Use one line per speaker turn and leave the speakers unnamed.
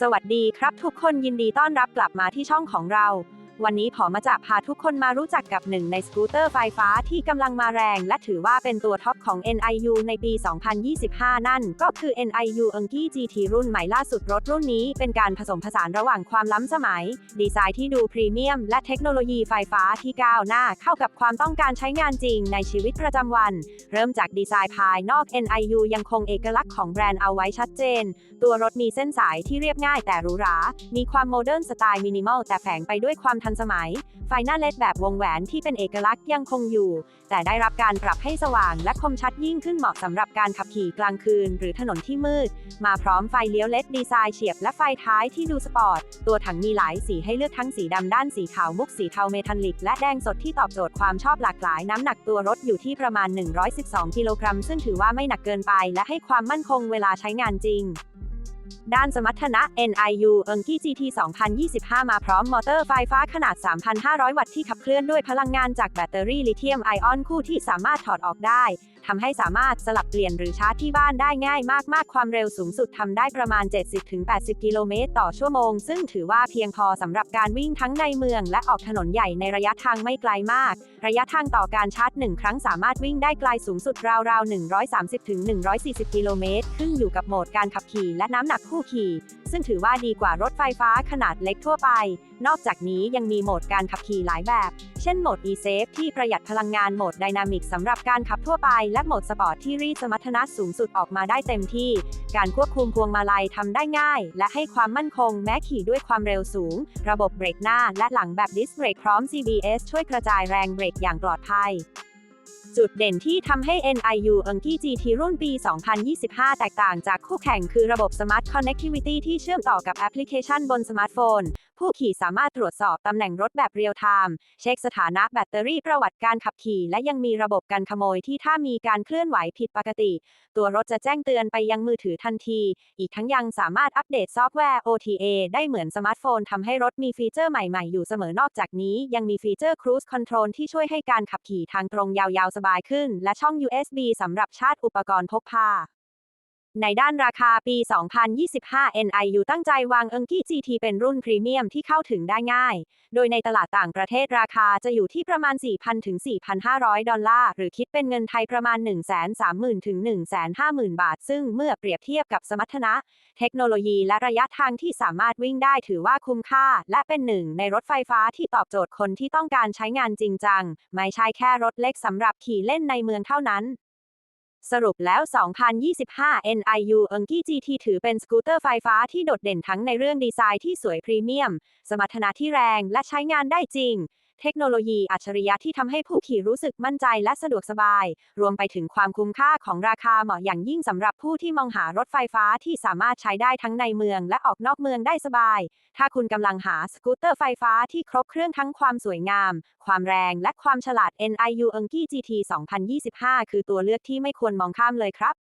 สวัสดีครับทุกคนยินดีต้อนรับกลับมาที่ช่องของเรา วันนี้ผอมาจะพาทุกคนมารู้จักกับหนึ่งในสกูตเตอร์ไฟฟ้าที่กำลังมาแรง และถือว่าเป็นตัวท็อปของ NIU ในปี 2025 นั่น ก็คือ NIU u n k i GT รุ่นใหม่ล่าสุดรถรุ่นนี้ เป็นการผสมผสานระหว่างความล้ำสมัย ดีไซน์ที่ดูพรีเมียม และเทคโนโลยีไฟฟ้าที่ก้าวหน้าเข้ากับความต้องการใช้งานจริงในชีวิตประจำวัน เริ่มจากดีไซน์ภายนอก NIU ยังคงเอกลักษณ์ของแบรนด์เอาไว้ชัดเจน ตัวรถมีเส้นสายที่เรียบง่ายแต่หรูหรา มีความโมเดิร์นสไตล์มินิมอลแต่แฝงไปด้วยความทันสมัย ไฟหน้าเลดแบบวงแหวนที่เป็นเอกลักษณ์ยังคงอยู่ แต่ได้รับการปรับให้สว่างและคมชัดยิ่งขึ้นเหมาะสำหรับการขับขี่กลางคืน หรือถนนที่มืด มาพร้อมไฟเลี้ยวเลดดีไซน์เฉียบและไฟท้ายที่ดูสปอร์ต ตัวถังมีหลายสีให้เลือกทั้งสีดำด้านสีขาวมุกสีเทาเมทัลลิก และแดงสดที่ตอบโจทย์ความชอบหลากหลายน้ำหนักตัวรถอยู่ที่ประมาณ 112 กิโลกรัม ซึ่งถือว่าไม่หนักเกินไป และให้ความมั่นคงเวลาใช้งานจริง ด้านสมรรถนะ NIU เองกี้ GT 2025 มาพร้อมมอเตอร์ไฟฟ้าขนาด 3,500 วัตต์ที่ขับเคลื่อนด้วยพลังงานจากแบตเตอรี่ลิเธียมไอออนคู่ที่สามารถถอดออกได้ทำให้สามารถสลับเปลี่ยนหรือชาร์จที่บ้านได้ง่ายมากๆ ความเร็วสูงสุดทำได้ประมาณ 70-80 กิโลเมตรต่อชั่วโมง ซึ่งถือว่าเพียงพอสำหรับการวิ่งทั้งในเมือง และออกถนนใหญ่ในระยะทางไม่ไกลมาก ระยะทางต่อการชาร์จหนึ่งครั้งสามารถวิ่งได้ไกลสูงสุดราวๆ 130-140 กิโลเมตร ขึ้นอยู่กับโหมดการขับขี่และน้ำหนักผู้ขี่ ซึ่งถือว่าดีกว่ารถไฟฟ้าขนาดเล็กทั่วไป นอกจากนี้ยังมีโหมดการขับขี่หลายแบบ เช่นโหมด e-safe ที่ประหยัดพลังงานโหมด Dynamic สำหรับการขับทั่วไปและโหมดสปอร์ตที่รีดสมรรถนะสูงสุดออกมาได้เต็มที่ การควบคุมพวงมาลัยทำได้ง่าย และให้ความมั่นคงแม้ขี่ด้วยความเร็วสูง ระบบเบรกหน้าและหลังแบบดิสเบรกพร้อม CBS ช่วยกระจายแรงเบรกอย่างปลอดภัย จุดเด่นที่ทำให้ NIU u n k i GT รุ่นปี 2025 แตกต่างจากคู่แข่งคือระบบ Smart Connectivity ที่เชื่อมต่อกับแอปพลิเคชันบนสมาร์ทโฟน ผู้ขี่สามารถตรวจสอบตำแหน่งรถแบบเรียลไทม์ เช็คสถานะแบตเตอรี่ประวัติการขับขี่ และยังมีระบบกันขโมยที่ถ้ามีการเคลื่อนไหวผิดปกติ ตัวรถจะแจ้งเตือนไปยังมือถือทันที อีกทั้งยังสามารถอัปเดตซอฟต์แวร์ OTA ได้เหมือนสมาร์ทโฟนทำให้รถมีฟีเจอร์ใหม่ๆ อยู่เสมอนอกจากนี้ ยังมีฟีเจอร์ Cruise Control ที่ช่วยให้การขับขี่ทางตรงยาวๆสบายขึ้น และช่อง USB สำหรับชาร์จอุปกรณ์พกพา ในด้านราคาปี 2025 NIU ตั้งใจวางเอิงกี้ GT เป็นรุ่นพรีเมียมที่เข้าถึงได้ง่าย โดยในตลาดต่างประเทศราคาจะอยู่ที่ประมาณ 4,000 ถึง 4,500 ดอลลาร์ หรือคิดเป็นเงินไทยประมาณ 130,000 ถึง 150,000 บาท ซึ่งเมื่อเปรียบเทียบกับสมรรถนะ เทคโนโลยีและระยะทางที่สามารถวิ่งได้ถือว่าคุ้มค่า และเป็นหนึ่งในรถไฟฟ้าที่ตอบโจทย์คนที่ต้องการใช้งานจริงจัง ไม่ใช่แค่รถเล็กสำหรับขี่เล่นในเมืองเท่านั้น สรุปแล้ว 2025 NIU u n k i GT ถือเป็นสกูตเตอร์ไฟฟ้าที่โดดเด่นทั้งในเรื่องดีไซน์ที่สวยพรีเมียม สมรรถนะที่แรง และใช้งานได้จริง เทคโนโลยีอัจฉริยะที่ทำให้ผู้ขี่รู้สึกมั่นใจและสะดวกสบาย รวมไปถึงความคุ้มค่าของราคาเหมาะอย่างยิ่งสำหรับผู้ที่มองหารถไฟฟ้าที่สามารถใช้ได้ทั้งในเมืองและออกนอกเมืองได้สบาย ถ้าคุณกำลังหาสกูตเตอร์ไฟฟ้าที่ครบเครื่องทั้งความสวยงาม ความแรงและความฉลาด NIU u n k i GT 2025 คือตัวเลือกที่ไม่ควรมองข้ามเลยครับ